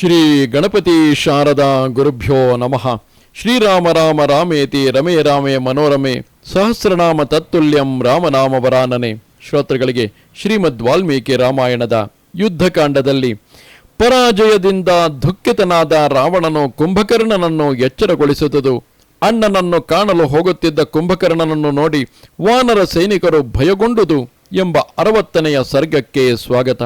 ಶ್ರೀ ಗಣಪತಿ ಶಾರದಾ ಗುರುಭ್ಯೋ ನಮಃ. ಶ್ರೀರಾಮ ರಾಮ ರಾಮೇತಿ ರಮೇ ರಾಮೇ ಮನೋರಮೆ. ಸಹಸ್ರನಾಮ ತತ್ತುಲ್ಯಂ ರಾಮನಾಮ ವರಾನನೆ. ಶ್ರೋತೃಗಳಿಗೆ ಶ್ರೀಮದ್ ವಾಲ್ಮೀಕಿ ರಾಮಾಯಣದ ಯುದ್ಧಕಾಂಡದಲ್ಲಿ. ಪರಾಜಯದಿಂದ ದುಃಖಿತನಾದ ರಾವಣನು ಕುಂಭಕರ್ಣನನ್ನು ಎಚ್ಚರಗೊಳಿಸುತ್ತದು ಅಣ್ಣನನ್ನು ಕಾಣಲು ಹೋಗುತ್ತಿದ್ದ ಕುಂಭಕರ್ಣನನ್ನು ನೋಡಿ ವಾನರ ಸೈನಿಕರು ಭಯಗೊಂಡುದು ಎಂಬ ಅರವತ್ತನೆಯ ಸರ್ಗಕ್ಕೆ ಸ್ವಾಗತ.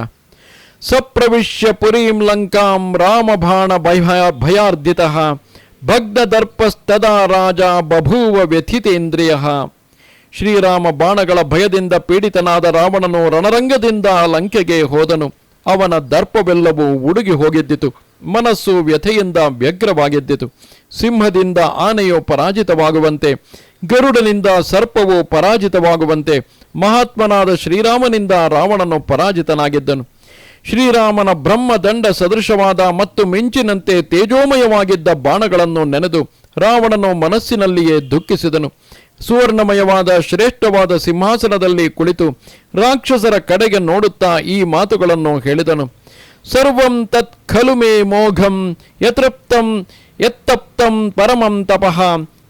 ಸಪ್ರವಿಶ್ಯ ಪುರೀಂ ಲಂಕಾಂ ರಾಮಬಾಣ ಭಯ ಭಯಾರ್ಧಿತಃ, ಭಗ್ನದರ್ಪಸ್ತದಾ ರಾಜ ಬಭೂವ ವ್ಯಥಿತೇಂದ್ರಿಯ. ಶ್ರೀರಾಮ ಬಾಣಗಳ ಭಯದಿಂದ ಪೀಡಿತನಾದ ರಾವಣನು ರಣರಂಗದಿಂದ ಲಂಕೆಗೆ ಹೋದನು. ಅವನ ದರ್ಪವೆಲ್ಲವೂ ಉಡುಗಿ ಹೋಗಿದ್ದಿತು. ಮನಸ್ಸು ವ್ಯಥೆಯಿಂದ ವ್ಯಗ್ರವಾಗಿದ್ದಿತು. ಸಿಂಹದಿಂದ ಆನೆಯು ಪರಾಜಿತವಾಗುವಂತೆ, ಗರುಡನಿಂದ ಸರ್ಪವು ಪರಾಜಿತವಾಗುವಂತೆ, ಮಹಾತ್ಮನಾದ ಶ್ರೀರಾಮನಿಂದ ರಾವಣನು ಪರಾಜಿತನಾಗಿದ್ದನು. ಶ್ರೀರಾಮನ ಬ್ರಹ್ಮದಂಡ ಸದೃಶವಾದ ಮತ್ತು ಮಿಂಚಿನಂತೆ ತೇಜೋಮಯವಾಗಿದ್ದ ಬಾಣಗಳನ್ನು ನೆನೆದು ರಾವಣನು ಮನಸ್ಸಿನಲ್ಲಿಯೇ ದುಃಖಿಸಿದನು. ಸುವರ್ಣಮಯವಾದ ಶ್ರೇಷ್ಠವಾದ ಸಿಂಹಾಸನದಲ್ಲಿ ಕುಳಿತು ರಾಕ್ಷಸರ ಕಡೆಗೆ ನೋಡುತ್ತಾ ಈ ಮಾತುಗಳನ್ನು ಹೇಳಿದನು. ಸರ್ವಂ ತತ್ ಖಲು ಮೇ ಮೋಘಂ ಯತೃಪ್ತಂ ಯತ್ತಪ್ತಂ ಪರಮಂ ತಪಃ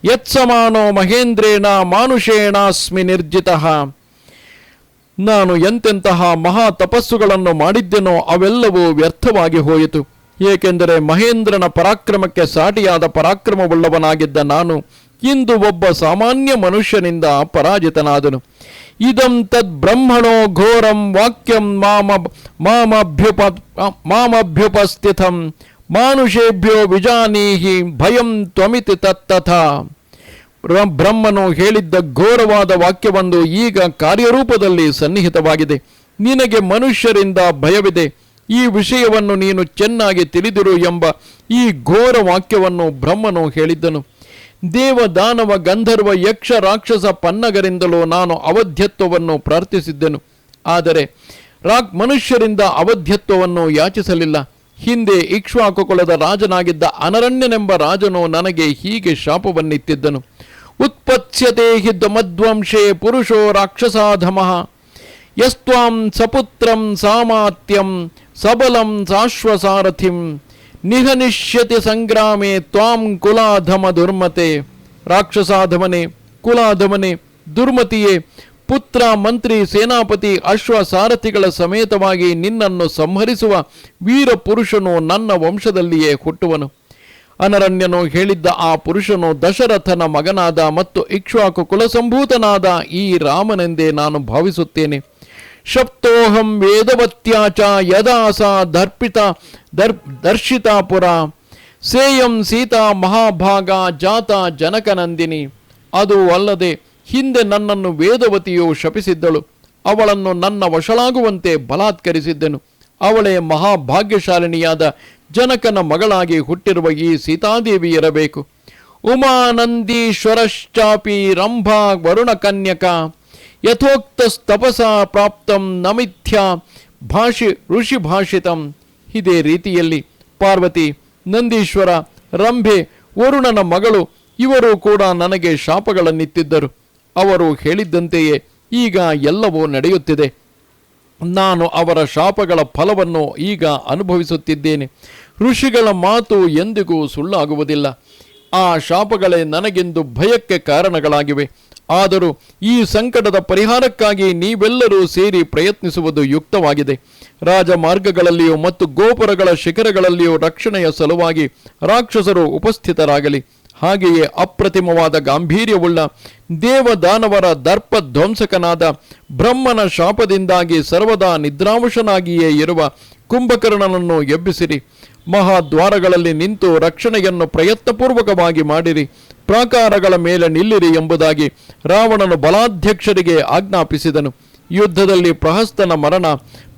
ಯತ್ಸಮಾನೋ ಮಹೇಂದ್ರೇಣ ಮಾನುಷೇಣಾಸ್ಮಿ ನಿರ್ಜಿತಃ. ನಾನು ಎಂತೆಂತಹ ಮಹಾ ತಪಸ್ಸುಗಳನ್ನು ಮಾಡಿದ್ದೆನೋ ಅವೆಲ್ಲವೂ ವ್ಯರ್ಥವಾಗಿ ಹೋಯಿತು. ಏಕೆಂದರೆ ಮಹೇಂದ್ರನ ಪರಾಕ್ರಮಕ್ಕೆ ಸಾಟಿಯಾದ ಪರಾಕ್ರಮವುಳ್ಳವನಾಗಿದ್ದ ನಾನು ಇಂದು ಒಬ್ಬ ಸಾಮಾನ್ಯ ಮನುಷ್ಯನಿಂದ ಪರಾಜಿತನಾದನು. ಇದಂ ತದ್ ಬ್ರಹ್ಮಣೋ ಘೋರಂ ವಾಕ್ಯಂ ಮಾಮ ಮಾಮಭ್ಯುಪ ಮಾಮಭ್ಯುಪಸ್ಥಿತಂ. ಮಾನುಷೇಭ್ಯೋ ವಿಜಾನೀಹಿ ಭಯಂ ತ್ವಮಿತಿ ತತ್ತಥಾ. ಬ್ರಹ್ಮನು ಹೇಳಿದ್ದ ಘೋರವಾದ ವಾಕ್ಯವೊಂದು ಈಗ ಕಾರ್ಯರೂಪದಲ್ಲಿ ಸನ್ನಿಹಿತವಾಗಿದೆ. ನಿನಗೆ ಮನುಷ್ಯರಿಂದ ಭಯವಿದೆ. ಈ ವಿಷಯವನ್ನು ನೀನು ಚೆನ್ನಾಗಿ ತಿಳಿದಿರು ಎಂಬ ಈ ಘೋರ ವಾಕ್ಯವನ್ನು ಬ್ರಹ್ಮನು ಹೇಳಿದ್ದನು. ದೇವ ದಾನವ ಗಂಧರ್ವ ಯಕ್ಷ ರಾಕ್ಷಸ ಪನ್ನಗರಿಂದಲೂ ನಾನು ಅವಧ್ಯತ್ವವನ್ನು ಪ್ರಾರ್ಥಿಸಿದ್ದೆನು. ಆದರೆ ರಾಕ್ ಮನುಷ್ಯರಿಂದ ಅವಧ್ಯತ್ವವನ್ನು ಯಾಚಿಸಲಿಲ್ಲ. ಹಿಂದೆ ಇಕ್ಷ್ವಾಕುಕುಲದ ರಾಜನಾಗಿದ್ದ ಅನರಣ್ಯನೆಂಬ ರಾಜನು ನನಗೆ ಹೀಗೆ ಶಾಪವನ್ನಿತ್ತಿದ್ದನು ಉತ್ಪತ್ಸ್ಯತೆ ಹಿ ಮಧ್ವಂಶೇ ಪುರುಷೋ ರಾಕ್ಷಸಾಧಮಃ. ಯಸ್ತ್ವಾಂ ಸಪುತ್ರಂ ಸಾಮಾತ್ಯಂ ಸಬಲಂ ಸಾಶ್ವಸಾರಥಿಂ. ನಿಹನಿಷ್ಯತಿ ಸಂಗ್ರಾಮೆ ತ್ವಾಂ ಕುಲಾಧಮ ದುರ್ಮತೆ. ರಾಕ್ಷಸಾಧಮನೆ, ಕುಲಾಧಮನೆ, ದುರ್ಮತಿಯೇ, ಪುತ್ರ, ಮಂತ್ರಿ, ಸೇನಾಪತಿ ಅಶ್ವ ಸಾರಥಿಗಳ ಸಮೇತವಾಗಿ ನಿನ್ನನ್ನು ಸಂಹರಿಸುವ ವೀರ ಪುರುಷನು ನನ್ನ ವಂಶದಲ್ಲಿಯೇ ಹುಟ್ಟುವನು. ಅನರಣ್ಯನು ಹೇಳಿದ್ದ ಆ ಪುರುಷನು ದಶರಥನ ಮಗನಾದ ಮತ್ತು ಇಕ್ಷ್ವಾಕು ಕುಲಸಂಭೂತನಾದ ಈ ರಾಮನೆಂದೇ ನಾನು ಭಾವಿಸುತ್ತೇನೆ. ಶಪ್ತೋಹಂ ವೇದವತ್ಯಾಚ ಯದಾಸ ದರ್ಪಿತ ದರ್, ದರ್ಶಿತಾಪುರ, ಸೇಯಂ ಸೀತಾ ಮಹಾಭಾಗ ಜಾತ ಜನಕನಂದಿನಿ. ಅದು ಅಲ್ಲದೆ ಹಿಂದೆ ನನ್ನನ್ನು ವೇದವತಿಯು ಶಪಿಸಿದ್ದಳು. ಅವಳನ್ನು ನನ್ನ ವಶಳಾಗುವಂತೆ ಬಲಾತ್ಕರಿಸಿದ್ದನು. ಅವಳೇ ಮಹಾಭಾಗ್ಯಶಾಲಿನಿಯಾದ ಜನಕನ ಮಗಳಾಗಿ ಹುಟ್ಟಿರುವ ಈ ಸೀತಾದೇವಿ ಇರಬೇಕು ಉಮಾನಂದೀಶ್ವರಶ್ಚಾಪಿ ರಂಭಾ ವರುಣ ಕನ್ಯಕ, ಯಥೋಕ್ತಸ್ತಪಸ ಪ್ರಾಪ್ತಂ ನಮಿಥ್ಯ ಭಾಷಿ ಋಷಿ ಭಾಷಿತಂ. ಇದೇ ರೀತಿಯಲ್ಲಿ ಪಾರ್ವತಿ, ನಂದೀಶ್ವರ, ರಂಭೆ, ವರುಣನ ಮಗಳು, ಇವರು ಕೂಡ ನನಗೆ ಶಾಪಗಳನ್ನಿತ್ತಿದ್ದರು. ಅವರು ಹೇಳಿದ್ದಂತೆಯೇ ಈಗ ಎಲ್ಲವೂ ನಡೆಯುತ್ತಿದೆ. ನಾನು ಅವರ ಶಾಪಗಳ ಫಲವನ್ನು ಈಗ ಅನುಭವಿಸುತ್ತಿದ್ದೇನೆ. ಋಷಿಗಳ ಮಾತು ಎಂದಿಗೂ ಸುಳ್ಳಾಗುವುದಿಲ್ಲ. ಆ ಶಾಪಗಳೇ ನನಗೆಂದು ಭಯಕ್ಕೆ ಕಾರಣಗಳಾಗಿವೆ. ಆದರೂ ಈ ಸಂಕಟದ ಪರಿಹಾರಕ್ಕಾಗಿ ನೀವೆಲ್ಲರೂ ಸೇರಿ ಪ್ರಯತ್ನಿಸುವುದು ಯುಕ್ತವಾಗಿದೆ. ರಾಜಮಾರ್ಗಗಳಲ್ಲಿಯೂ ಮತ್ತು ಗೋಪುರಗಳ ಶಿಖರಗಳಲ್ಲಿಯೂ ರಕ್ಷಣೆಯ ಸಲುವಾಗಿ ರಾಕ್ಷಸರು ಉಪಸ್ಥಿತರಾಗಲಿ. ಹಾಗೆಯೇ ಅಪ್ರತಿಮವಾದ ಗಾಂಭೀರ್ಯವುಳ್ಳ ದೇವದಾನವರ ದರ್ಪ ಧ್ವಂಸಕನಾದ ಬ್ರಹ್ಮನ ಶಾಪದಿಂದಾಗಿ ಸರ್ವದಾ ನಿದ್ರಾಂಶನಾಗಿಯೇ ಇರುವ ಕುಂಭಕರ್ಣನನ್ನು ಎಬ್ಬಿಸಿರಿ. ಮಹಾದ್ವಾರಗಳಲ್ಲಿ ನಿಂತು ರಕ್ಷಣೆಯನ್ನು ಪ್ರಯತ್ನಪೂರ್ವಕವಾಗಿ ಮಾಡಿರಿ. ಪ್ರಾಕಾರಗಳ ಮೇಲೆ ನಿಲ್ಲಿರಿ ಎಂಬುದಾಗಿ ರಾವಣನು ಬಲಾಧ್ಯಕ್ಷರಿಗೆ ಆಜ್ಞಾಪಿಸಿದನು. ಯುದ್ಧದಲ್ಲಿ ಪ್ರಹಸ್ತನ ಮರಣ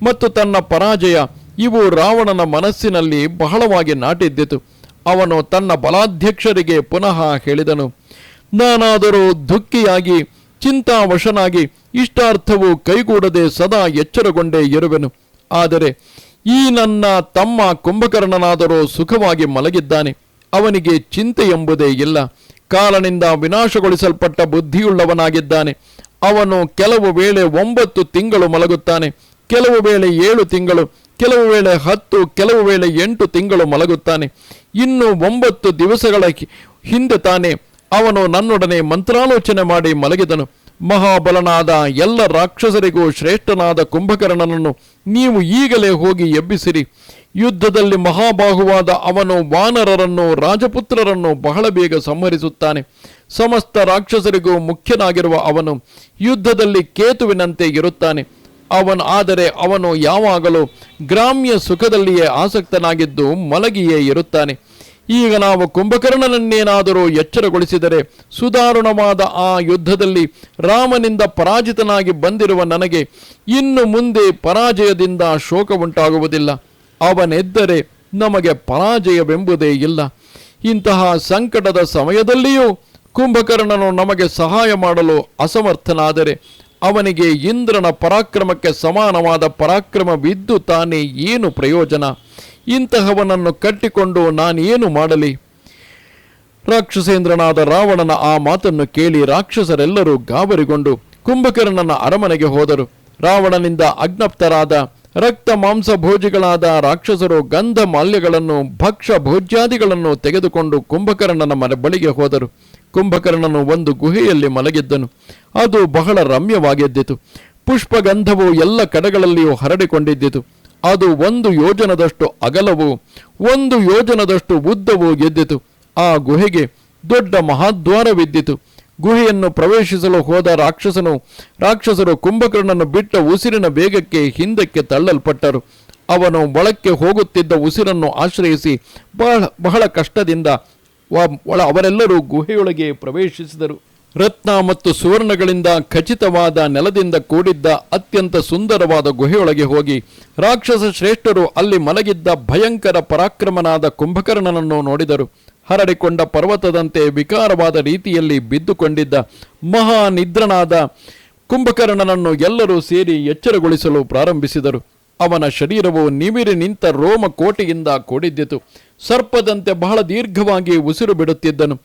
ಮತ್ತು ತನ್ನ ಪರಾಜಯ ಇವು ರಾವಣನ ಮನಸ್ಸಿನಲ್ಲಿ ಬಹಳವಾಗಿ ನಾಟಿದ್ದಿತು. ಅವನು ತನ್ನ ಬಲಾಧ್ಯಕ್ಷರಿಗೆ ಪುನಃ ಹೇಳಿದನು, ನಾನಾದರೂ ದುಃಖಿಯಾಗಿ, ಚಿಂತಾವಶನಾಗಿ ಇಷ್ಟಾರ್ಥವು ಕೈಗೂಡದೆ ಸದಾ ಎಚ್ಚರಗೊಂಡೇ ಇರುವೆನು. ಆದರೆ ಈ ನನ್ನ ತಮ್ಮ ಕುಂಭಕರ್ಣನಾದರೂ ಸುಖವಾಗಿ ಮಲಗಿದ್ದಾನೆ. ಅವನಿಗೆ ಚಿಂತೆ ಎಂಬುದೇ ಇಲ್ಲ. ಕಾಲನಿಂದ ವಿನಾಶಗೊಳಿಸಲ್ಪಟ್ಟ ಬುದ್ಧಿಯುಳ್ಳವನಾಗಿದ್ದಾನೆ. ಅವನು ಕೆಲವು ವೇಳೆ ಒಂಬತ್ತು ತಿಂಗಳು ಮಲಗುತ್ತಾನೆ. ಕೆಲವು ವೇಳೆ ಏಳು ತಿಂಗಳು, ಕೆಲವು ವೇಳೆ ಹತ್ತು, ಕೆಲವು ವೇಳೆ ಎಂಟು ತಿಂಗಳು ಮಲಗುತ್ತಾನೆ. ಇನ್ನು ಒಂಬತ್ತು ದಿವಸಗಳ ಹಿಂದೆ ತಾನೆ ಅವನು ನನ್ನೊಡನೆ ಮಂತ್ರಾಲೋಚನೆ ಮಾಡಿ ಮಲಗಿದನು. ಮಹಾಬಲನಾದ ಎಲ್ಲ ರಾಕ್ಷಸರಿಗೂ ಶ್ರೇಷ್ಠನಾದ ಕುಂಭಕರ್ಣನನ್ನು ನೀವು ಈಗಲೇ ಹೋಗಿ ಎಬ್ಬಿಸಿರಿ. ಯುದ್ಧದಲ್ಲಿ ಮಹಾಬಾಹುವಾದ ಅವನು ವಾನರರನ್ನು, ರಾಜಪುತ್ರರನ್ನು ಬಹಳ ಬೇಗ ಸಂಹರಿಸುತ್ತಾನೆ. ಸಮಸ್ತ ರಾಕ್ಷಸರಿಗೂ ಮುಖ್ಯನಾಗಿರುವ ಅವನು ಯುದ್ಧದಲ್ಲಿ ಕೇತುವಿನಂತೆ ಇರುತ್ತಾನೆ. ಅವನು ಆದರೆ ಅವನು ಯಾವಾಗಲೂ ಗ್ರಾಮ್ಯ ಸುಖದಲ್ಲಿಯೇ ಆಸಕ್ತನಾಗಿದ್ದು ಮಲಗಿಯೇ ಇರುತ್ತಾನೆ. ಈಗ ನಾವು ಕುಂಭಕರ್ಣನನ್ನೇನಾದರೂ ಎಚ್ಚರಗೊಳಿಸಿದರೆ ಸುದಾರುಣವಾದ ಆ ಯುದ್ಧದಲ್ಲಿ ರಾಮನಿಂದ ಪರಾಜಿತನಾಗಿ ಬಂದಿರುವ ನನಗೆ ಇನ್ನು ಮುಂದೆ ಪರಾಜಯದಿಂದ ಶೋಕ ಉಂಟಾಗುವುದಿಲ್ಲ ಅವನೆದ್ದರೆ ನಮಗೆ ಪರಾಜಯವೆಂಬುದೇ ಇಲ್ಲ. ಇಂತಹ ಸಂಕಟದ ಸಮಯದಲ್ಲಿಯೂ ಕುಂಭಕರ್ಣನು ನಮಗೆ ಸಹಾಯ ಮಾಡಲು ಅಸಮರ್ಥನಾದರೆ ಅವನಿಗೆ ಇಂದ್ರನ ಪರಾಕ್ರಮಕ್ಕೆ ಸಮಾನವಾದ ಪರಾಕ್ರಮವಿದ್ದು ತಾನೇ ಏನು ಪ್ರಯೋಜನ? ಇಂತಹವನನ್ನು ಕಟ್ಟಿಕೊಂಡು ನಾನೇನು ಮಾಡಲಿ? ರಾಕ್ಷಸೇಂದ್ರನಾದ ರಾವಣನ ಆ ಮಾತನ್ನು ಕೇಳಿ ರಾಕ್ಷಸರೆಲ್ಲರೂ ಗಾಬರಿಗೊಂಡು ಕುಂಭಕರ್ಣನ ಅರಮನೆಗೆ ಹೋದರು. ರಾವಣನಿಂದ ಅಜ್ಞಪ್ತರಾದ ರಕ್ತ ಮಾಂಸ ಭೋಜಿಗಳಾದ ರಾಕ್ಷಸರು ಗಂಧ ಮಾಲ್ಯಗಳನ್ನು ಭಕ್ಷ ಭೋಜ್ಯಾದಿಗಳನ್ನು ತೆಗೆದುಕೊಂಡು ಕುಂಭಕರ್ಣನ ಮನೆ ಬಳಿಗೆ ಹೋದರು. ಕುಂಭಕರ್ಣನು ಒಂದು ಗುಹೆಯಲ್ಲಿ ಮಲಗಿದ್ದನು. ಅದು ಬಹಳ ರಮ್ಯವಾಗಿದ್ದಿತು. ಪುಷ್ಪಗಂಧವು ಎಲ್ಲ ಕಡೆಗಳಲ್ಲಿಯೂ ಹರಡಿಕೊಂಡಿದ್ದಿತು. ಅದು ಒಂದು ಯೋಜನದಷ್ಟು ಅಗಲವು, ಒಂದು ಯೋಜನದಷ್ಟು ಉದ್ದವೂ ಗೆದ್ದಿತು ಆ ಗುಹೆಗೆ ದೊಡ್ಡ ಮಹಾದ್ವಾರವಿದ್ದಿತು. ಗುಹೆಯನ್ನು ಪ್ರವೇಶಿಸಲು ಹೋದ ರಾಕ್ಷಸನು, ರಾಕ್ಷಸರು ಕುಂಭಕರ್ಣನು ಬಿಟ್ಟ ಉಸಿರಿನ ಬೇಗಕ್ಕೆ ಹಿಂದಕ್ಕೆ ತಳ್ಳಲ್ಪಟ್ಟರು. ಅವನು ಒಳಕ್ಕೆ ಹೋಗುತ್ತಿದ್ದ ಉಸಿರನ್ನು ಆಶ್ರಯಿಸಿ ಬಹಳ ಬಹಳ ಕಷ್ಟದಿಂದ ಒಳ ಅವರೆಲ್ಲರೂ ಗುಹೆಯೊಳಗೆ ಪ್ರವೇಶಿಸಿದರು. ರತ್ನ ಮತ್ತು ಸುವರ್ಣಗಳಿಂದ ಖಚಿತವಾದ ನೆಲದಿಂದ ಕೂಡಿದ್ದ ಅತ್ಯಂತ ಸುಂದರವಾದ ಗುಹೆಯೊಳಗೆ ಹೋಗಿ ರಾಕ್ಷಸ ಶ್ರೇಷ್ಠರು ಅಲ್ಲಿ ಮಲಗಿದ್ದ ಭಯಂಕರ ಪರಾಕ್ರಮನಾದ ಕುಂಭಕರ್ಣನನ್ನು ನೋಡಿದರು. ಹರಡಿಕೊಂಡ ಪರ್ವತದಂತೆ ವಿಕಾರವಾದ ರೀತಿಯಲ್ಲಿ ಬಿದ್ದುಕೊಂಡಿದ್ದ ಮಹಾನಿದ್ರನಾದ ಕುಂಭಕರ್ಣನನ್ನು ಎಲ್ಲರೂ ಸೇರಿ ಎಚ್ಚರಗೊಳಿಸಲು ಪ್ರಾರಂಭಿಸಿದರು. ಅವನ ಶರೀರವು ನಿಮಿರಿ ನಿಂತ ರೋಮ ಕೋಟೆಯಿಂದ ಕೂಡಿದ್ದಿತು. ಸರ್ಪದಂತೆ ಬಹಳ ದೀರ್ಘವಾಗಿ ಉಸಿರು ಬಿಡುತ್ತಿದ್ದನು.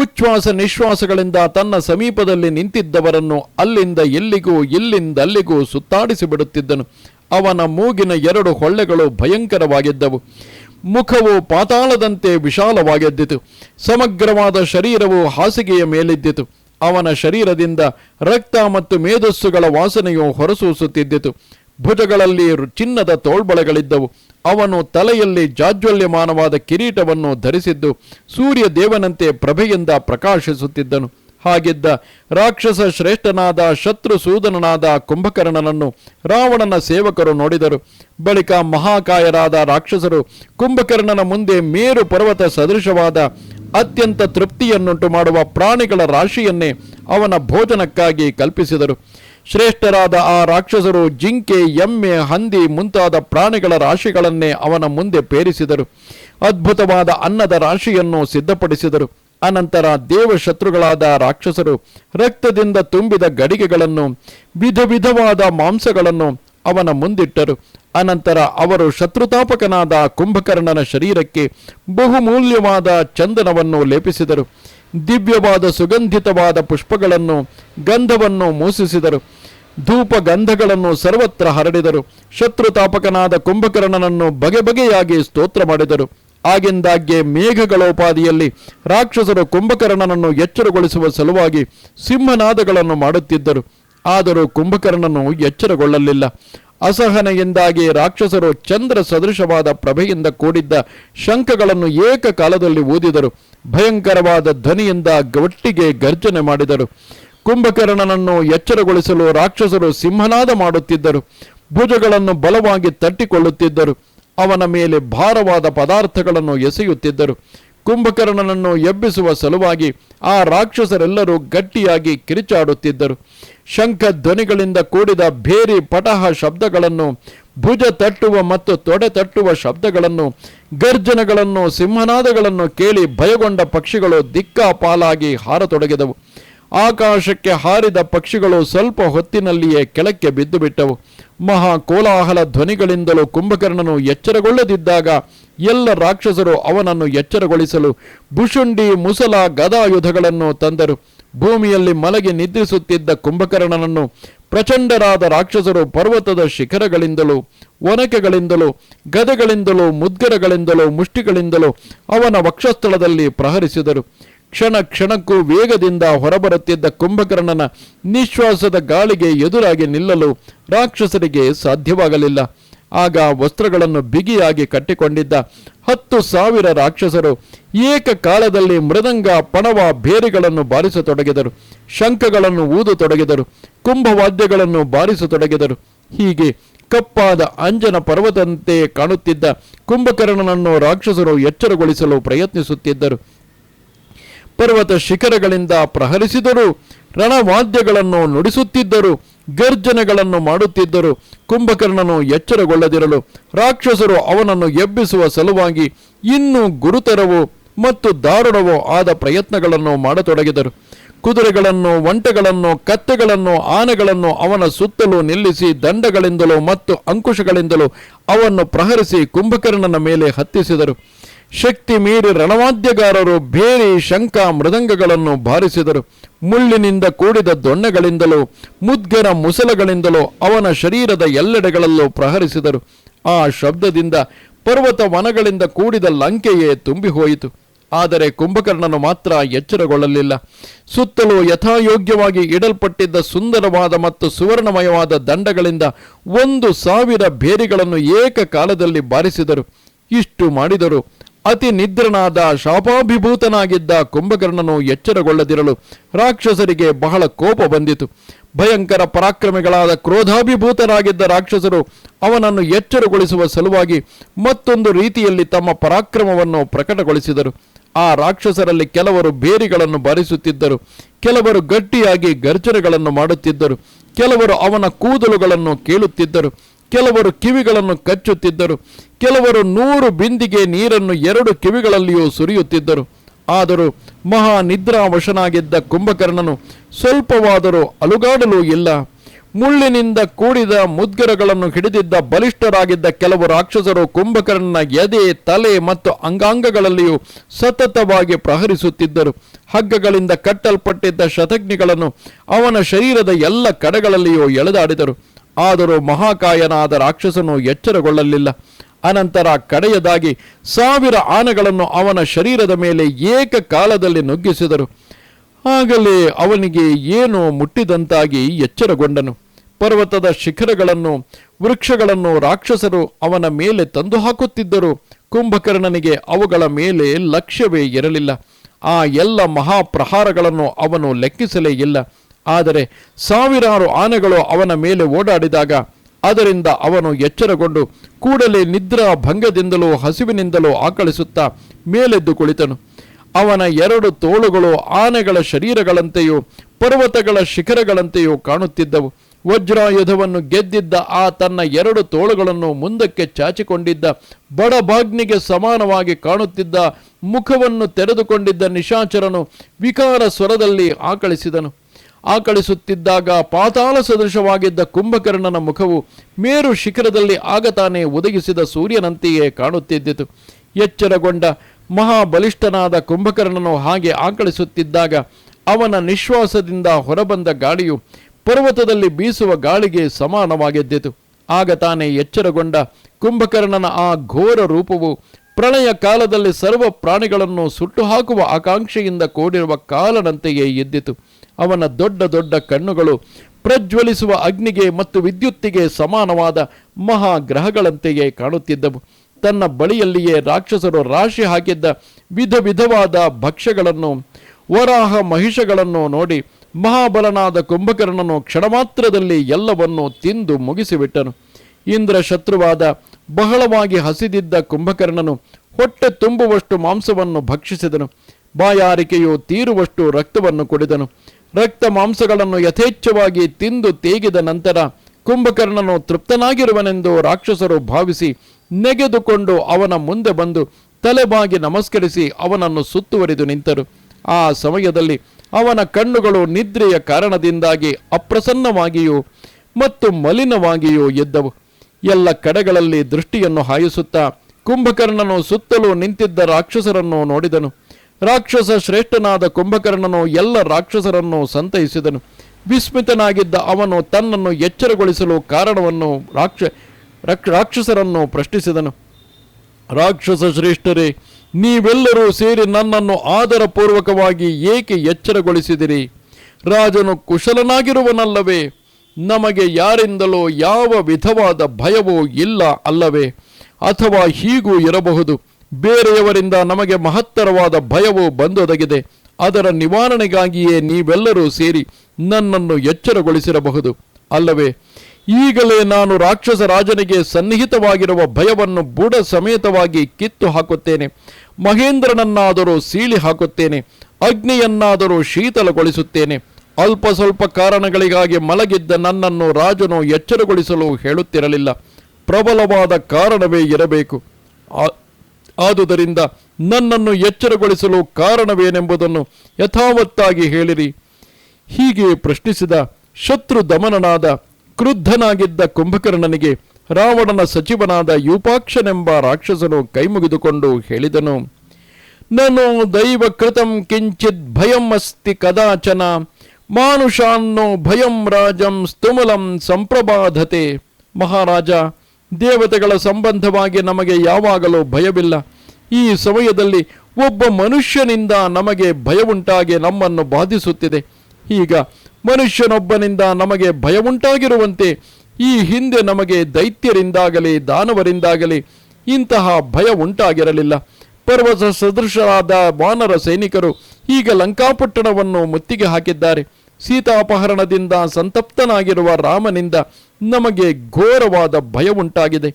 ಉಚ್ಛ್ವಾಸ ನಿಶ್ವಾಸಗಳಿಂದ ತನ್ನ ಸಮೀಪದಲ್ಲಿ ನಿಂತಿದ್ದವರನ್ನು ಅಲ್ಲಿಂದ ಎಲ್ಲಿಗೂ ಇಲ್ಲಿಂದ ಅಲ್ಲಿಗೂ ಸುತ್ತಾಡಿಸಿ ಬಿಡುತ್ತಿದ್ದನು. ಅವನ ಮೂಗಿನ ಎರಡು ಹೊಳ್ಳೆಗಳು ಭಯಂಕರವಾಗಿದ್ದವು. ಮುಖವು ಪಾತಾಳದಂತೆ ವಿಶಾಲವಾಗಿದ್ದಿತು. ಸಮಗ್ರವಾದ ಶರೀರವು ಹಾಸಿಗೆಯ ಮೇಲಿದ್ದಿತು. ಅವನ ಶರೀರದಿಂದ ರಕ್ತ ಮತ್ತು ಮೇಧಸ್ಸುಗಳ ವಾಸನೆಯು ಹೊರಸೂಸುತ್ತಿದ್ದಿತು. ಭುಜಗಳಲ್ಲಿ ಚಿನ್ನದ ತೋಳ್ಬಳೆಗಳಿದ್ದವು. ಅವನು ತಲೆಯಲ್ಲಿ ಜಾಜ್ವಲ್ಯಮಾನವಾದ ಕಿರೀಟವನ್ನು ಧರಿಸಿದ್ದು ಸೂರ್ಯ ದೇವನಂತೆ ಪ್ರಭೆಯಿಂದ ಪ್ರಕಾಶಿಸುತ್ತಿದ್ದನು. ಹಾಗಿದ್ದ ರಾಕ್ಷಸ ಶ್ರೇಷ್ಠನಾದ ಶತ್ರು ಸೂದನನಾದ ಕುಂಭಕರ್ಣನನ್ನು ರಾವಣನ ಸೇವಕರು ನೋಡಿದರು. ಬಳಿಕ ಮಹಾಕಾಯರಾದ ರಾಕ್ಷಸರು ಕುಂಭಕರ್ಣನ ಮುಂದೆ ಮೇರು ಪರ್ವತ ಸದೃಶವಾದ ಅತ್ಯಂತ ತೃಪ್ತಿಯನ್ನುಂಟು ಮಾಡುವ ಪ್ರಾಣಿಗಳ ರಾಶಿಯನ್ನೇ ಅವನ ಭೋಜನಕ್ಕಾಗಿ ಕಲ್ಪಿಸಿದರು. ಶ್ರೇಷ್ಠರಾದ ಆ ರಾಕ್ಷಸರು ಜಿಂಕೆ, ಎಮ್ಮೆ, ಹಂದಿ ಮುಂತಾದ ಪ್ರಾಣಿಗಳ ರಾಶಿಗಳನ್ನೇ ಅವನ ಮುಂದೆ ಪೇರಿಸಿದರು. ಅದ್ಭುತವಾದ ಅನ್ನದ ರಾಶಿಯನ್ನು ಸಿದ್ಧಪಡಿಸಿದರು. ಅನಂತರ ದೇವಶತ್ರುಗಳಾದ ರಾಕ್ಷಸರು ರಕ್ತದಿಂದ ತುಂಬಿದ ಗಡಿಗೆಗಳನ್ನು ವಿಧ ವಿಧವಾದ ಮಾಂಸಗಳನ್ನು ಅವನ ಮುಂದಿಟ್ಟರು. ಅನಂತರ ಅವರು ಶತ್ರುತಾಪಕನಾದ ಕುಂಭಕರ್ಣನ ಶರೀರಕ್ಕೆ ಬಹುಮೂಲ್ಯವಾದ ಚಂದನವನ್ನು ಲೇಪಿಸಿದರು. ದಿವ್ಯವಾದ ಸುಗಂಧಿತವಾದ ಪುಷ್ಪಗಳನ್ನು, ಗಂಧವನ್ನು ಮೂಸಿಸಿದರು. ಧೂಪ ಗಂಧಗಳನ್ನು ಸರ್ವತ್ರ ಹರಡಿದರು. ಶತ್ರುತಾಪಕನಾದ ಕುಂಭಕರ್ಣನನ್ನು ಬಗೆ ಬಗೆಯಾಗಿ ಸ್ತೋತ್ರ ಮಾಡಿದರು. ಆಗಿಂದಾಗ್ಗೆ ಮೇಘಗಳೋಪಾದಿಯಲ್ಲಿ ರಾಕ್ಷಸರು ಕುಂಭಕರ್ಣನನ್ನು ಎಚ್ಚರಗೊಳಿಸುವ ಸಲುವಾಗಿ ಸಿಂಹನಾದಗಳನ್ನು ಮಾಡುತ್ತಿದ್ದರು. ಆದರೂ ಕುಂಭಕರ್ಣನು ಎಚ್ಚರಗೊಳ್ಳಲಿಲ್ಲ. ಅಸಹನೆಯಿಂದಾಗಿ ರಾಕ್ಷಸರು ಚಂದ್ರ ಸದೃಶವಾದ ಪ್ರಭೆಯಿಂದ ಕೂಡಿದ್ದ ಶಂಖಗಳನ್ನು ಏಕಕಾಲದಲ್ಲಿ ಊದಿದರು. ಭಯಂಕರವಾದ ಧ್ವನಿಯಿಂದ ಗಟ್ಟಿಗೆ ಗರ್ಜನೆ ಮಾಡಿದರು. ಕುಂಭಕರ್ಣನನ್ನು ಎಚ್ಚರಗೊಳಿಸಲು ರಾಕ್ಷಸರು ಸಿಂಹನಾದ ಮಾಡುತ್ತಿದ್ದರು. ಭುಜಗಳನ್ನು ಬಲವಾಗಿ ತಟ್ಟಿಕೊಳ್ಳುತ್ತಿದ್ದರು. ಅವನ ಮೇಲೆ ಭಾರವಾದ ಪದಾರ್ಥಗಳನ್ನು ಎಸೆಯುತ್ತಿದ್ದರು. ಕುಂಭಕರ್ಣನನ್ನು ಎಬ್ಬಿಸುವ ಸಲುವಾಗಿ ಆ ರಾಕ್ಷಸರೆಲ್ಲರೂ ಗಟ್ಟಿಯಾಗಿ ಕಿರಿಚಾಡುತ್ತಿದ್ದರು. ಶಂಖ ಧ್ವನಿಗಳಿಂದ ಕೂಡಿದ ಭೇರಿ ಪಟಹ ಶಬ್ದಗಳನ್ನು, ಭುಜ ತಟ್ಟುವ ಮತ್ತು ತೊಡೆ ತಟ್ಟುವ ಶಬ್ದಗಳನ್ನು, ಗರ್ಜನಗಳನ್ನು, ಸಿಂಹನಾದಗಳನ್ನು ಕೇಳಿ ಭಯಗೊಂಡ ಪಕ್ಷಿಗಳು ದಿಕ್ಕಾಪಾಲಾಗಿ ಹಾರತೊಡಗಿದವು. ಆಕಾಶಕ್ಕೆ ಹಾರಿದ ಪಕ್ಷಿಗಳು ಸ್ವಲ್ಪ ಹೊತ್ತಿನಲ್ಲಿಯೇ ಕೆಳಕ್ಕೆ ಬಿದ್ದು ಬಿಟ್ಟವು ಮಹಾ ಕೋಲಾಹಲ ಧ್ವನಿಗಳಿಂದಲೂ ಕುಂಭಕರ್ಣನು ಎಚ್ಚರಗೊಳ್ಳದಿದ್ದಾಗ ಎಲ್ಲ ರಾಕ್ಷಸರು ಅವನನ್ನು ಎಚ್ಚರಗೊಳಿಸಲು ಭುಷುಂಡಿ, ಮುಸಲ, ಗದಾಯುಧಗಳನ್ನು ತಂದರು. ಭೂಮಿಯಲ್ಲಿ ಮಲಗಿ ನಿದ್ರಿಸುತ್ತಿದ್ದ ಕುಂಭಕರ್ಣನನ್ನು ಪ್ರಚಂಡರಾದ ರಾಕ್ಷಸರು ಪರ್ವತದ ಶಿಖರಗಳಿಂದಲೂ, ಒನಕೆಗಳಿಂದಲೂ, ಗದೆಗಳಿಂದಲೂ, ಮುದ್ಗರಗಳಿಂದಲೂ, ಮುಷ್ಟಿಗಳಿಂದಲೂ ಅವನ ವಕ್ಷಸ್ಥಳದಲ್ಲಿ ಪ್ರಹರಿಸಿದರು. ಕ್ಷಣ ಕ್ಷಣಕ್ಕೂ ವೇಗದಿಂದ ಹೊರಬರುತ್ತಿದ್ದ ಕುಂಭಕರ್ಣನ ನಿಶ್ವಾಸದ ಗಾಳಿಗೆ ಎದುರಾಗಿ ನಿಲ್ಲಲು ರಾಕ್ಷಸರಿಗೆ ಸಾಧ್ಯವಾಗಲಿಲ್ಲ. ಆಗ ವಸ್ತ್ರಗಳನ್ನು ಬಿಗಿಯಾಗಿ ಕಟ್ಟಿಕೊಂಡಿದ್ದ ಹತ್ತು ಸಾವಿರ ರಾಕ್ಷಸರು ಏಕಕಾಲದಲ್ಲಿ ಮೃದಂಗ, ಪಣವ, ಬೇರಿಗಳನ್ನು ಬಾರಿಸತೊಡಗಿದರು. ಶಂಖಗಳನ್ನು ಊದತೊಡಗಿದರು ಕುಂಭವಾದ್ಯಗಳನ್ನು ಬಾರಿಸತೊಡಗಿದರು. ಹೀಗೆ ಕಪ್ಪಾದ ಅಂಜನ ಪರ್ವತಂತೆ ಕಾಣುತ್ತಿದ್ದ ಕುಂಭಕರ್ಣನನ್ನು ರಾಕ್ಷಸರು ಎಚ್ಚರಗೊಳಿಸಲು ಪ್ರಯತ್ನಿಸುತ್ತಿದ್ದರು. ಪರ್ವತ ಶಿಖರಗಳಿಂದ ಪ್ರಹರಿಸಿದರು. ರಣವಾದ್ಯಗಳನ್ನು ನುಡಿಸುತ್ತಿದ್ದರು. ಗರ್ಜನೆಗಳನ್ನು ಮಾಡುತ್ತಿದ್ದರು. ಕುಂಭಕರ್ಣನು ಎಚ್ಚರಗೊಳ್ಳದಿರಲು ರಾಕ್ಷಸರು ಅವನನ್ನು ಎಬ್ಬಿಸುವ ಸಲುವಾಗಿ ಇನ್ನೂ ಗುರುತರವೋ ಮತ್ತು ದಾರುಣವೋ ಆದ ಪ್ರಯತ್ನಗಳನ್ನು ಮಾಡತೊಡಗಿದರು. ಕುದುರೆಗಳನ್ನು, ಒಂಟೆಗಳನ್ನು, ಕತ್ತೆಗಳನ್ನು, ಆನೆಗಳನ್ನು ಅವನ ಸುತ್ತಲೂ ನಿಲ್ಲಿಸಿ ದಂಡಗಳಿಂದಲೂ ಮತ್ತು ಅಂಕುಶಗಳಿಂದಲೂ ಅವನ್ನು ಪ್ರಹರಿಸಿ ಕುಂಭಕರ್ಣನ ಮೇಲೆ ಹತ್ತಿಸಿದರು. ಶಕ್ತಿ ಮೀರಿ ರಣವಾದ್ಯಗಾರರು ಬೇರಿ ಶಂಖ ಮೃದಂಗಗಳನ್ನು ಬಾರಿಸಿದರು. ಮುಳ್ಳಿನಿಂದ ಕೂಡಿದ ದೊಣ್ಣೆಗಳಿಂದಲೂ, ಮುದ್ಗರ ಮುಸಲಗಳಿಂದಲೂ ಅವನ ಶರೀರದ ಎಲ್ಲೆಡೆಗಳಲ್ಲೂ ಪ್ರಹರಿಸಿದರು. ಆ ಶಬ್ದದಿಂದ ಪರ್ವತ ವನಗಳಿಂದ ಕೂಡಿದ ಲಂಕೆಯೇ ತುಂಬಿ ಹೋಯಿತು ಆದರೆ ಕುಂಭಕರ್ಣನು ಮಾತ್ರ ಎಚ್ಚರಗೊಳ್ಳಲಿಲ್ಲ. ಸುತ್ತಲೂ ಯಥಾಯೋಗ್ಯವಾಗಿ ಇಡಲ್ಪಟ್ಟಿದ್ದ ಸುಂದರವಾದ ಮತ್ತು ಸುವರ್ಣಮಯವಾದ ದಂಡಗಳಿಂದ ಒಂದು ಸಾವಿರ ಬೇರಿಗಳನ್ನು ಏಕಕಾಲದಲ್ಲಿ ಬಾರಿಸಿದರು. ಇಷ್ಟು ಮಾಡಿದರು ಅತಿ ನಿದ್ರನಾದ ಶಾಪಾಭಿಭೂತನಾಗಿದ್ದ ಕುಂಭಕರ್ಣನು ಎಚ್ಚರಗೊಳ್ಳದಿರಲು ರಾಕ್ಷಸರಿಗೆ ಬಹಳ ಕೋಪ ಬಂದಿತು. ಭಯಂಕರ ಪರಾಕ್ರಮಿಗಳಾದ ಕ್ರೋಧಾಭಿಭೂತರಾಗಿದ್ದ ರಾಕ್ಷಸರು ಅವನನ್ನು ಎಚ್ಚರಗೊಳಿಸುವ ಸಲುವಾಗಿ ಮತ್ತೊಂದು ರೀತಿಯಲ್ಲಿ ತಮ್ಮ ಪರಾಕ್ರಮವನ್ನು ಪ್ರಕಟಗೊಳಿಸಿದರು. ಆ ರಾಕ್ಷಸರಲ್ಲಿ ಕೆಲವರು ಬೇರಿಗಳನ್ನು ಬಾರಿಸುತ್ತಿದ್ದರು. ಕೆಲವರು ಗಟ್ಟಿಯಾಗಿ ಗರ್ಜನೆಗಳನ್ನು ಮಾಡುತ್ತಿದ್ದರು. ಕೆಲವರು ಅವನ ಕೂದಲುಗಳನ್ನು ಕೇಳುತ್ತಿದ್ದರು. ಕೆಲವರು ಕಿವಿಗಳನ್ನು ಕಚ್ಚುತ್ತಿದ್ದರು. ಕೆಲವರು ನೂರು ಬಿಂದಿಗೆ ನೀರನ್ನು ಎರಡು ಕಿವಿಗಳಲ್ಲಿಯೂ ಸುರಿಯುತ್ತಿದ್ದರು. ಆದರೂ ಮಹಾ ನಿದ್ರಾವಶನಾಗಿದ್ದ ಕುಂಭಕರ್ಣನು ಸ್ವಲ್ಪವಾದರೂ ಅಲುಗಾಡಲು ಇಲ್ಲ. ಮುಳ್ಳಿನಿಂದ ಕೂಡಿದ ಮುದ್ಗರಗಳನ್ನು ಹಿಡಿದಿದ್ದ ಬಲಿಷ್ಠರಾಗಿದ್ದ ಕೆಲವು ರಾಕ್ಷಸರು ಕುಂಭಕರ್ಣನ ಎದೆ, ತಲೆ ಮತ್ತು ಅಂಗಾಂಗಗಳಲ್ಲಿಯೂ ಸತತವಾಗಿ ಪ್ರಹರಿಸುತ್ತಿದ್ದರು. ಹಗ್ಗಗಳಿಂದ ಕಟ್ಟಲ್ಪಟ್ಟಿದ್ದ ಶತಗ್ನಿಗಳನ್ನು ಅವನ ಶರೀರದ ಎಲ್ಲ ಕಡೆಗಳಲ್ಲಿಯೂ ಎಳೆದಾಡಿದರು. ಆದರೂ ಮಹಾಕಾಯನಾದ ರಾಕ್ಷಸನು ಎಚ್ಚರಗೊಳ್ಳಲಿಲ್ಲ. ಅನಂತರ ಕಡೆಯದಾಗಿ ಸಾವಿರ ಆನೆಗಳನ್ನು ಅವನ ಶರೀರದ ಮೇಲೆ ಏಕಕಾಲದಲ್ಲಿ ನುಗ್ಗಿಸಿದರು. ಆಗಲೇ ಅವನಿಗೆ ಏನೋ ಮುಟ್ಟಿದಂತಾಗಿ ಎಚ್ಚರಗೊಂಡನು. ಪರ್ವತದ ಶಿಖರಗಳನ್ನು, ವೃಕ್ಷಗಳನ್ನು ರಾಕ್ಷಸರು ಅವನ ಮೇಲೆ ತಂದು ಹಾಕುತ್ತಿದ್ದರು. ಕುಂಭಕರ್ಣನಿಗೆ ಅವುಗಳ ಮೇಲೆ ಲಕ್ಷ್ಯವೇ ಇರಲಿಲ್ಲ. ಆ ಎಲ್ಲ ಮಹಾಪ್ರಹಾರಗಳನ್ನು ಅವನು ಲೆಕ್ಕಿಸಲೇ ಇಲ್ಲ. ಆದರೆ ಸಾವಿರಾರು ಆನೆಗಳು ಅವನ ಮೇಲೆ ಓಡಾಡಿದಾಗ ಅದರಿಂದ ಅವನು ಎಚ್ಚರಗೊಂಡು ಕೂಡಲೇ ನಿದ್ರಾ ಭಂಗದಿಂದಲೂ ಹಸಿವಿನಿಂದಲೂ ಆಕಳಿಸುತ್ತಾ ಮೇಲೆದ್ದು ಕುಳಿತನು. ಅವನ ಎರಡು ತೋಳುಗಳು ಆನೆಗಳ ಶರೀರಗಳಂತೆಯೂ ಪರ್ವತಗಳ ಶಿಖರಗಳಂತೆಯೂ ಕಾಣುತ್ತಿದ್ದವು. ವಜ್ರಾಯುಧವನ್ನು ಗೆದ್ದಿದ್ದ ಆ ತನ್ನ ಎರಡು ತೋಳುಗಳನ್ನು ಮುಂದಕ್ಕೆ ಚಾಚಿಕೊಂಡಿದ್ದ ಬಡಭಾಗ್ನಿಗೆ ಸಮಾನವಾಗಿ ಕಾಣುತ್ತಿದ್ದ ಮುಖವನ್ನು ತೆರೆದುಕೊಂಡಿದ್ದ ನಿಶಾಚರನು ವಿಕಾರ ಸ್ವರದಲ್ಲಿ ಆಕಳಿಸಿದನು. ಆಕಳಿಸುತ್ತಿದ್ದಾಗ ಪಾತಾಳ ಸದೃಶವಾಗಿದ್ದ ಕುಂಭಕರ್ಣನ ಮುಖವು ಮೇರು ಶಿಖರದಲ್ಲಿ ಆಗತಾನೆ ಒದಗಿಸಿದ ಸೂರ್ಯನಂತೆಯೇ ಕಾಣುತ್ತಿದ್ದಿತು. ಎಚ್ಚರಗೊಂಡ ಮಹಾಬಲಿಷ್ಠನಾದ ಕುಂಭಕರ್ಣನು ಹಾಗೆ ಆಕಳಿಸುತ್ತಿದ್ದಾಗ ಅವನ ನಿಶ್ವಾಸದಿಂದ ಹೊರಬಂದ ಗಾಳಿಯು ಪರ್ವತದಲ್ಲಿ ಬೀಸುವ ಗಾಳಿಗೆ ಸಮಾನವಾಗಿದ್ದಿತು. ಆಗ ತಾನೇ ಎಚ್ಚರಗೊಂಡ ಕುಂಭಕರ್ಣನ ಆ ಘೋರ ರೂಪವು ಪ್ರಳಯ ಕಾಲದಲ್ಲಿ ಸರ್ವ ಪ್ರಾಣಿಗಳನ್ನು ಸುಟ್ಟು ಹಾಕುವ ಆಕಾಂಕ್ಷೆಯಿಂದ ಕೂಡಿರುವ ಕಾಲನಂತೆಯೇ ಎದ್ದಿತು ಅವನ ದೊಡ್ಡ ದೊಡ್ಡ ಕಣ್ಣುಗಳು ಪ್ರಜ್ವಲಿಸುವ ಅಗ್ನಿಗೆ ಮತ್ತು ವಿದ್ಯುತ್ತಿಗೆ ಸಮಾನವಾದ ಮಹಾಗ್ರಹಗಳಂತೆಯೇ ಕಾಣುತ್ತಿದ್ದವು. ತನ್ನ ಬಳಿಯಲ್ಲಿಯೇ ರಾಕ್ಷಸರು ರಾಶಿ ಹಾಕಿದ್ದ ವಿಧ ವಿಧವಾದ ಭಕ್ಷ್ಯಗಳನ್ನು, ವರಾಹ ಮಹಿಷಗಳನ್ನು ನೋಡಿ ಮಹಾಬಲನಾದ ಕುಂಭಕರ್ಣನು ಕ್ಷಣಮಾತ್ರದಲ್ಲಿ ಎಲ್ಲವನ್ನೂ ತಿಂದು ಮುಗಿಸಿಬಿಟ್ಟನು. ಇಂದ್ರ ಶತ್ರುವಾದ ಬಹಳವಾಗಿ ಹಸಿದಿದ್ದ ಕುಂಭಕರ್ಣನು ಹೊಟ್ಟೆ ತುಂಬುವಷ್ಟು ಮಾಂಸವನ್ನು ಭಕ್ಷಿಸಿದನು. ಬಾಯಾರಿಕೆಯು ತೀರುವಷ್ಟು ರಕ್ತವನ್ನು ಕುಡಿದನು. ರಕ್ತ ಮಾಂಸಗಳನ್ನು ಯಥೇಚ್ಛವಾಗಿ ತಿಂದು ತೇಗಿದ ನಂತರ ಕುಂಭಕರ್ಣನು ತೃಪ್ತನಾಗಿರುವನೆಂದು ರಾಕ್ಷಸರು ಭಾವಿಸಿ ನೆಗೆದುಕೊಂಡು ಅವನ ಮುಂದೆ ಬಂದು ತಲೆಬಾಗಿ ನಮಸ್ಕರಿಸಿ ಅವನನ್ನು ಸುತ್ತುವರಿದು ನಿಂತರು. ಆ ಸಮಯದಲ್ಲಿ ಅವನ ಕಣ್ಣುಗಳು ನಿದ್ರೆಯ ಕಾರಣದಿಂದಾಗಿ ಅಪ್ರಸನ್ನವಾಗಿಯೂ ಮತ್ತು ಮಲಿನವಾಗಿಯೂ ಎದ್ದವು. ಎಲ್ಲ ಕಡೆಗಳಲ್ಲಿ ದೃಷ್ಟಿಯನ್ನು ಹಾಯಿಸುತ್ತಾ ಕುಂಭಕರ್ಣನು ಸುತ್ತಲೂ ನಿಂತಿದ್ದ ರಾಕ್ಷಸರನ್ನು ನೋಡಿದನು. ರಾಕ್ಷಸ ಶ್ರೇಷ್ಠನಾದ ಕುಂಭಕರ್ಣನು ಎಲ್ಲ ರಾಕ್ಷಸರನ್ನು ಸಂತೈಸಿದನು. ವಿಸ್ಮಿತನಾಗಿದ್ದ ಅವನು ತನ್ನನ್ನು ಎಚ್ಚರಗೊಳಿಸಲು ಕಾರಣವನ್ನು ರಾಕ್ಷ, ರಕ್- ರಾಕ್ಷಸರನ್ನು ಪ್ರಶ್ನಿಸಿದನು. ರಾಕ್ಷಸ ಶ್ರೇಷ್ಠರೇ, ನೀವೆಲ್ಲರೂ ಸೇರಿ ನನ್ನನ್ನು ಆದರಪೂರ್ವಕವಾಗಿ ಏಕೆ ಎಚ್ಚರಗೊಳಿಸಿದಿರಿ? ರಾಜನು ಕುಶಲನಾಗಿರುವನಲ್ಲವೇ, ನಮಗೆ ಯಾರಿಂದಲೋ ಯಾವ ವಿಧವಾದ ಭಯವೂ ಇಲ್ಲ ಅಲ್ಲವೇ, ಅಥವಾ ಹೀಗೂ ಇರಬಹುದು. ಬೇರೆಯವರಿಂದ ನಮಗೆ ಮಹತ್ತರವಾದ ಭಯವು ಬಂದೊದಗಿದೆ. ಅದರ ನಿವಾರಣೆಗಾಗಿಯೇ ನೀವೆಲ್ಲರೂ ಸೇರಿ ನನ್ನನ್ನು ಎಚ್ಚರಗೊಳಿಸಿರಬಹುದು. ಅಲ್ಲವೇ, ಈಗಲೇ ನಾನು ರಾಕ್ಷಸ ರಾಜನಿಗೆ ಸನ್ನಿಹಿತವಾಗಿರುವ ಭಯವನ್ನು ಬುಡ ಸಮೇತವಾಗಿ ಕಿತ್ತು ಹಾಕುತ್ತೇನೆ. ಮಹೇಂದ್ರನನ್ನಾದರೂ ಸೀಳಿ ಹಾಕುತ್ತೇನೆ. ಅಗ್ನಿಯನ್ನಾದರೂ ಶೀತಲಗೊಳಿಸುತ್ತೇನೆ. ಅಲ್ಪ ಸ್ವಲ್ಪ ಕಾರಣಗಳಿಗಾಗಿ ಮಲಗಿದ್ದ ನನ್ನನ್ನು ರಾಜನು ಎಚ್ಚರಗೊಳಿಸಲು ಹೇಳುತ್ತಿರಲಿಲ್ಲ. ಪ್ರಬಲವಾದ ಕಾರಣವೇ ಇರಬೇಕು. ಆದುದರಿಂದ ನನ್ನನ್ನು ಎಚ್ಚರಗೊಳಿಸಲು ಕಾರಣವೇನೆಂಬುದನ್ನು ಯಥಾವತ್ತಾಗಿ ಹೇಳಿರಿ. ಹೀಗೆ ಪ್ರಶ್ನಿಸಿದ ಶತ್ರು ದಮನನಾದ ಕ್ರುದ್ಧನಾಗಿದ್ದ ಕುಂಭಕರ್ಣನಿಗೆ ರಾವಣನ ಸಚಿವನಾದ ಯೂಪಾಕ್ಷನೆಂಬ ರಾಕ್ಷಸನು ಕೈಮುಗಿದುಕೊಂಡು ಹೇಳಿದನು, ನನು ದೈವಕೃತಂ ಕಿಂಚಿತ್ ಭಯಂ ಅಸ್ತಿ ಕದಾಚನ, ಮಾನುಷಾನ್ನೋ ಭಯಂ ರಾಜಂ ಸ್ತುಮಲಂ ಸಂಪ್ರಬಾಧತೆ. ಮಹಾರಾಜ ದೇವತೆಗಳ ಸಂಬಂಧವಾಗಿ ನಮಗೆ ಯಾವಾಗಲೂ ಭಯವಿಲ್ಲ. ಈ ಸಮಯದಲ್ಲಿ ಒಬ್ಬ ಮನುಷ್ಯನಿಂದ ನಮಗೆ ಭಯವುಂಟಾಗಿ ನಮ್ಮನ್ನು ಬಾಧಿಸುತ್ತಿದೆ. ಈಗ ಮನುಷ್ಯನೊಬ್ಬನಿಂದ ನಮಗೆ ಭಯವುಂಟಾಗಿರುವಂತೆ ಈ ಹಿಂದೆ ನಮಗೆ ದೈತ್ಯರಿಂದಾಗಲಿ, ದಾನವರಿಂದಾಗಲಿ ಇಂತಹ ಭಯ ಉಂಟಾಗಿರಲಿಲ್ಲ. ಪರ್ವತ ಸದೃಶರಾದ ವಾನರ ಸೈನಿಕರು ಈಗ ಲಂಕಾಪಟ್ಟಣವನ್ನು ಮುತ್ತಿಗೆ ಹಾಕಿದ್ದಾರೆ. ಸೀತಾಪಹರಣದಿಂದ ಸಂತಪ್ತನಾಗಿರುವ ರಾಮನಿಂದ ನಮಗೆ ಘೋರವಾದ ಭಯ ಉಂಟಾಗಿದೆ.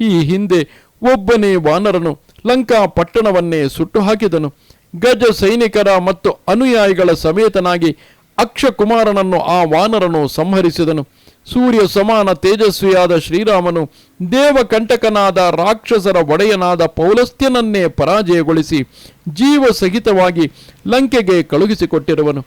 ಈ ಹಿಂದೆ ಒಬ್ಬನೇ ವಾನರನು ಲಂಕಾ ಪಟ್ಟಣವನ್ನೇ ಸುಟ್ಟು ಹಾಕಿದನು ಗಜ ಸೈನಿಕರ ಮತ್ತು ಅನುಯಾಯಿಗಳ ಸಮೇತನಾಗಿ ಅಕ್ಷಕುಮಾರನನ್ನು ಆ ವಾನರನು ಸಂಹರಿಸಿದನು. ಸೂರ್ಯ ಸಮಾನ ತೇಜಸ್ವಿಯಾದ ಶ್ರೀರಾಮನು ದೇವಕಂಟಕನಾದ ರಾಕ್ಷಸರ ಒಡೆಯನಾದ ಪೌಲಸ್ತ್ಯನನ್ನೇ ಪರಾಜಯಗೊಳಿಸಿ ಜೀವ ಸಹಿತವಾಗಿ ಲಂಕೆಗೆ ಕಳುಹಿಸಿಕೊಟ್ಟಿರುವನು.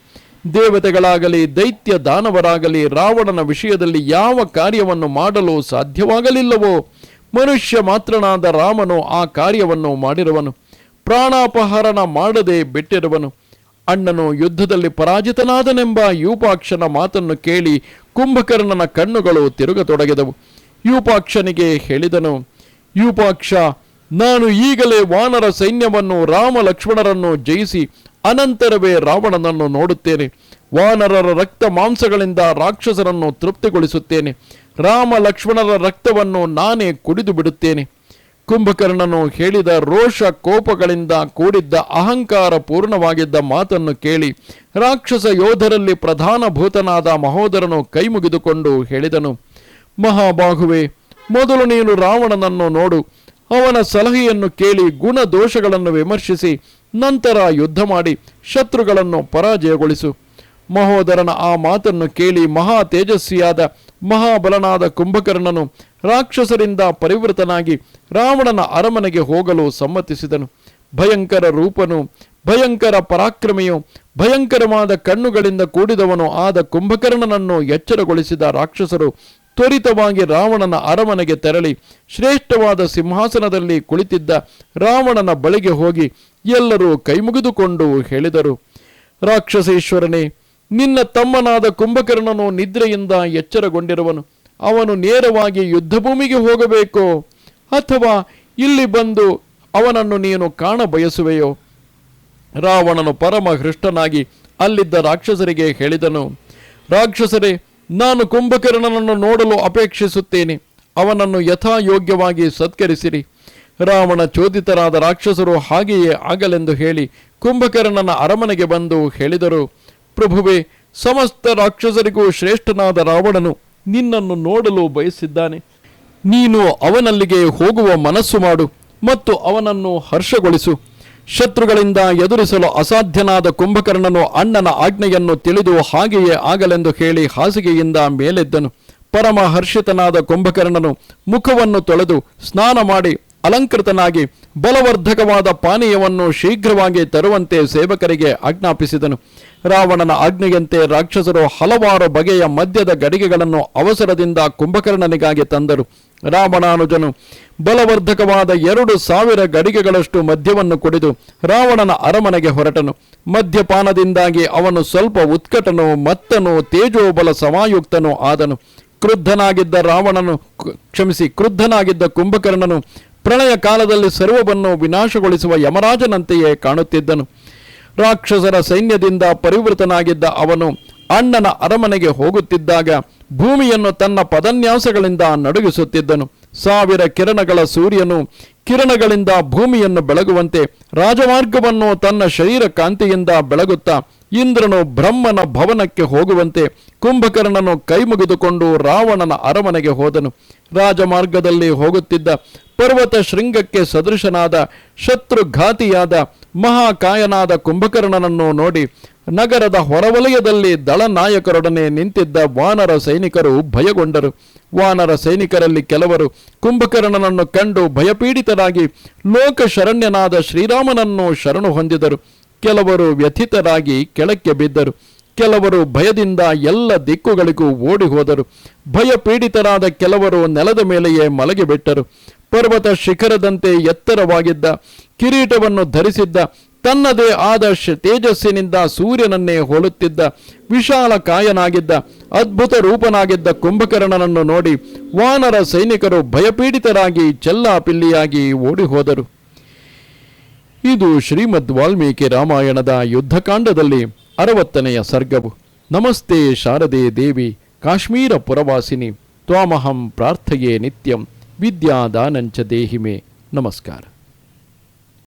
ದೇವತೆಗಳಾಗಲಿ, ದೈತ್ಯ ದಾನವರಾಗಲಿ, ರಾವಣನ ವಿಷಯದಲ್ಲಿ ಯಾವ ಕಾರ್ಯವನ್ನು ಮಾಡಲು ಸಾಧ್ಯವಾಗಲಿಲ್ಲವೋ, ಮನುಷ್ಯ ಮಾತ್ರನಾದ ರಾಮನು ಆ ಕಾರ್ಯವನ್ನು ಮಾಡಿರುವನು. ಪ್ರಾಣಾಪಹರಣ ಮಾಡದೆ ಬಿಟ್ಟಿರುವನು. ಅಣ್ಣನು ಯುದ್ಧದಲ್ಲಿ ಪರಾಜಿತನಾದನೆಂಬ ಯೂಪಾಕ್ಷನ ಮಾತನ್ನು ಕೇಳಿ ಕುಂಭಕರ್ಣನ ಕಣ್ಣುಗಳು ತಿರುಗತೊಡಗಿದವು. ಯೂಪಾಕ್ಷನಿಗೆ ಹೇಳಿದನು, ಯೂಪಾಕ್ಷ, ನಾನು ಈಗಲೇ ವಾನರ ಸೈನ್ಯವನ್ನು, ರಾಮ ಲಕ್ಷ್ಮಣರನ್ನು ಜಯಿಸಿ ಅನಂತರವೇ ರಾವಣನನ್ನು ನೋಡುತ್ತೇನೆ. ವಾನರರ ರಕ್ತ ಮಾಂಸಗಳಿಂದ ರಾಕ್ಷಸರನ್ನು ತೃಪ್ತಿಗೊಳಿಸುತ್ತೇನೆ. ರಾಮ ಲಕ್ಷ್ಮಣರ ರಕ್ತವನ್ನು ನಾನೇ ಕುಡಿದು ಬಿಡುತ್ತೇನೆ. ಕುಂಭಕರ್ಣನು ಹೇಳಿದ ರೋಷ ಕೋಪಗಳಿಂದ ಕೂಡಿದ್ದ ಅಹಂಕಾರ ಪೂರ್ಣವಾಗಿದ್ದ ಮಾತನ್ನು ಕೇಳಿ ರಾಕ್ಷಸ ಯೋಧರಲ್ಲಿ ಪ್ರಧಾನ ಭೂತನಾದ ಮಹೋದರನು ಕೈಮುಗಿದುಕೊಂಡು ಹೇಳಿದನು, ಮಹಾಬಾಹುವೆ, ಮೊದಲು ನೀನು ರಾವಣನನ್ನು ನೋಡು. ಅವನ ಸಲಹೆಯನ್ನು ಕೇಳಿ ಗುಣ ದೋಷಗಳನ್ನು ವಿಮರ್ಶಿಸಿ. ನಂತರ ಯುದ್ಧ ಮಾಡಿ ಶತ್ರುಗಳನ್ನು ಪರಾಜಯಗೊಳಿಸು. ಮಹೋದರನ ಆ ಮಾತನ್ನು ಕೇಳಿ ಮಹಾ ತೇಜಸ್ವಿಯಾದ ಮಹಾಬಲನಾದ ಕುಂಭಕರ್ಣನು ರಾಕ್ಷಸರಿಂದ ಪರಿವೃತನಾಗಿ ರಾವಣನ ಅರಮನೆಗೆ ಹೋಗಲು ಸಮ್ಮತಿಸಿದನು. ಭಯಂಕರ ರೂಪನು, ಭಯಂಕರ ಪರಾಕ್ರಮಿಯು, ಭಯಂಕರವಾದ ಕಣ್ಣುಗಳಿಂದ ಕೂಡಿದವನು ಆದ ಕುಂಭಕರ್ಣನನ್ನು ಎಚ್ಚರಗೊಳಿಸಿದ ರಾಕ್ಷಸರು ತ್ವರಿತವಾಗಿ ರಾವಣನ ಅರಮನೆಗೆ ತೆರಳಿ ಶ್ರೇಷ್ಠವಾದ ಸಿಂಹಾಸನದಲ್ಲಿ ಕುಳಿತಿದ್ದ ರಾವಣನ ಬಳಿಗೆ ಹೋಗಿ ಎಲ್ಲರೂ ಕೈಮುಗಿದುಕೊಂಡು ಹೇಳಿದರು, ರಾಕ್ಷಸೇಶ್ವರನೇ, ನಿನ್ನ ತಮ್ಮನಾದ ಕುಂಭಕರ್ಣನು ನಿದ್ರೆಯಿಂದ ಎಚ್ಚರಗೊಂಡಿರುವನು. ಅವನು ನೇರವಾಗಿ ಯುದ್ಧಭೂಮಿಗೆ ಹೋಗಬೇಕೋ. ಅಥವಾ ಇಲ್ಲಿ ಬಂದು ಅವನನ್ನು ನೀನು ಕಾಣ ಬಯಸುವೆಯೋ ರಾವಣನು ಪರಮ ಹೃಷ್ಟನಾಗಿ ಅಲ್ಲಿದ್ದ ರಾಕ್ಷಸರಿಗೆ ಹೇಳಿದನು, ರಾಕ್ಷಸರೇ ನಾನು ಕುಂಭಕರ್ಣನನ್ನು ನೋಡಲು ಅಪೇಕ್ಷಿಸುತ್ತೇನೆ. ಅವನನ್ನು ಯಥಾಯೋಗ್ಯವಾಗಿ ಸತ್ಕರಿಸಿರಿ. ರಾವಣ ಚೋದಿತರಾದ ರಾಕ್ಷಸರು ಹಾಗೆಯೇ ಆಗಲೆಂದು ಹೇಳಿ ಕುಂಭಕರ್ಣನ ಅರಮನೆಗೆ ಬಂದು ಹೇಳಿದರು, ಪ್ರಭುವೇ, ಸಮಸ್ತ ರಾಕ್ಷಸರಿಗೂ ಶ್ರೇಷ್ಠನಾದ ರಾವಣನು ನಿನ್ನನ್ನು ನೋಡಲು ಬಯಸಿದ್ದಾನೆ. ನೀನು ಅವನಲ್ಲಿಗೆ ಹೋಗುವ ಮನಸ್ಸು ಮಾಡು ಮತ್ತು ಅವನನ್ನು ಹರ್ಷಗೊಳಿಸು. ಶತ್ರುಗಳಿಂದ ಎದುರಿಸಲು ಅಸಾಧ್ಯನಾದ ಕುಂಭಕರ್ಣನು ಅಣ್ಣನ ಆಜ್ಞೆಯನ್ನು ತಿಳಿದು ಹಾಗೆಯೇ ಆಗಲೆಂದು ಹೇಳಿ ಹಾಸಿಗೆಯಿಂದ ಮೇಲೆದ್ದನು. ಪರಮ ಹರ್ಷಿತನಾದ ಕುಂಭಕರ್ಣನು ಮುಖವನ್ನು ತೊಳೆದು ಸ್ನಾನ ಮಾಡಿ ಅಲಂಕೃತನಾಗಿ ಬಲವರ್ಧಕವಾದ ಪಾನೀಯವನ್ನು ಶೀಘ್ರವಾಗಿ ತರುವಂತೆ ಸೇವಕರಿಗೆ ಆಜ್ಞಾಪಿಸಿದನು. ರಾವಣನ ಆಜ್ಞೆಯಂತೆ ರಾಕ್ಷಸರು ಹಲವಾರು ಬಗೆಯ ಮದ್ಯದ ಗಡಿಗೆಗಳನ್ನು ಅವಸರದಿಂದ ಕುಂಭಕರ್ಣನಿಗಾಗಿ ತಂದರು. ರಾವಣಾನುಜನು ಬಲವರ್ಧಕವಾದ ಎರಡು ಸಾವಿರ ಗಡಿಗೆಗಳಷ್ಟು ಮದ್ಯವನ್ನು ಕುಡಿದು ರಾವಣನ ಅರಮನೆಗೆ ಹೊರಟನು. ಮದ್ಯಪಾನದಿಂದಾಗಿ ಅವನು ಸ್ವಲ್ಪ ಉತ್ಕಟನು ಮತ್ತನು ತೇಜೋಬಲ ಸಮಾಯುಕ್ತನೂ ಆದನು. ಕ್ರುದ್ಧನಾಗಿದ್ದ ರಾವಣನು ಕ್ಷಮಿಸಿ, ಕ್ರುದ್ಧನಾಗಿದ್ದ ಕುಂಭಕರ್ಣನು ಪ್ರಳಯ ಕಾಲದಲ್ಲಿ ಸರ್ವವನ್ನು ವಿನಾಶಗೊಳಿಸುವ ಯಮರಾಜನಂತೆಯೇ ಕಾಣುತ್ತಿದ್ದನು. ರಾಕ್ಷಸರ ಸೈನ್ಯದಿಂದ ಪರಿವೃತನಾಗಿದ್ದ ಅವನು ಅಣ್ಣನ ಅರಮನೆಗೆ ಹೋಗುತ್ತಿದ್ದಾಗ ಭೂಮಿಯನ್ನು ತನ್ನ ಪದನ್ಯಾಸಗಳಿಂದ ನಡುಗಿಸುತ್ತಿದ್ದನು. ಸಾವಿರ ಕಿರಣಗಳ ಸೂರ್ಯನು ಕಿರಣಗಳಿಂದ ಭೂಮಿಯನ್ನು ಬೆಳಗುವಂತೆ ರಾಜಮಾರ್ಗವನ್ನು ತನ್ನ ಶರೀರ ಕಾಂತಿಯಿಂದ ಬೆಳಗುತ್ತಾ ಇಂದ್ರನು ಬ್ರಹ್ಮನ ಭವನಕ್ಕೆ ಹೋಗುವಂತೆ ಕುಂಭಕರ್ಣನು ಕೈಮುಗಿದುಕೊಂಡು ರಾವಣನ ಅರಮನೆಗೆ ಹೋದನು. ರಾಜಮಾರ್ಗದಲ್ಲಿ ಹೋಗುತ್ತಿದ್ದ ಪರ್ವತ ಶೃಂಗಕ್ಕೆ ಸದೃಶನಾದ ಶತ್ರುಘಾತಿಯಾದ ಮಹಾಕಾಯನಾದ ಕುಂಭಕರ್ಣನನ್ನು ನೋಡಿ ನಗರದ ಹೊರವಲಯದಲ್ಲಿ ದಳನಾಯಕರೊಡನೆ ನಿಂತಿದ್ದ ವಾನರ ಸೈನಿಕರು ಭಯಗೊಂಡರು. ವಾನರ ಸೈನಿಕರಲ್ಲಿ ಕೆಲವರು ಕುಂಭಕರ್ಣನನ್ನು ಕಂಡು ಭಯಪೀಡಿತರಾಗಿ ಲೋಕ ಶರಣ್ಯನಾದ ಶ್ರೀರಾಮನನ್ನು ಶರಣು ಹೊಂದಿದರು. ಕೆಲವರು ವ್ಯಥಿತರಾಗಿ ಕೆಳಕ್ಕೆ ಬಿದ್ದರು. ಕೆಲವರು ಭಯದಿಂದ ಎಲ್ಲ ದಿಕ್ಕುಗಳಿಗೂ ಓಡಿ ಹೋದರು. ಭಯಪೀಡಿತರಾದ ಕೆಲವರು ನೆಲದ ಮೇಲೆಯೇ ಮಲಗಿಬಿಟ್ಟರು ಪರ್ವತ ಶಿಖರದಂತೆ ಎತ್ತರವಾಗಿದ್ದ, ಕಿರೀಟವನ್ನು ಧರಿಸಿದ್ದ, ತನ್ನದೇ ಆದ ತೇಜಸ್ಸಿನಿಂದ ಸೂರ್ಯನನ್ನೇ ಹೋಲುತ್ತಿದ್ದ ವಿಶಾಲ ಕಾಯನಾಗಿದ್ದ, ಅದ್ಭುತ ರೂಪನಾಗಿದ್ದ ಕುಂಭಕರ್ಣನನ್ನು ನೋಡಿ ವಾನರ ಸೈನಿಕರು ಭಯಪೀಡಿತರಾಗಿ ಚೆಲ್ಲಾಪಿಲ್ಲಿಯಾಗಿ ಓಡಿ ಹೋದರು. ಇದು ಶ್ರೀಮದ್ ವಾಲ್ಮೀಕಿ ರಾಮಾಯಣದ ಯುದ್ಧಕಾಂಡದಲ್ಲಿ ಅರವತ್ತನೆಯ ಸರ್ಗವು. ನಮಸ್ತೆ ಶಾರದೆ ದೇವಿ, ಕಾಶ್ಮೀರ ಪುರವಾಸಿನಿ, ತ್ವಾಮಹಂ ಪ್ರಾರ್ಥಯೇ ನಿತ್ಯಂ, ವಿದ್ಯಾದಾನಂಚ ದೇಹಿಮೆ. ನಮಸ್ಕಾರ.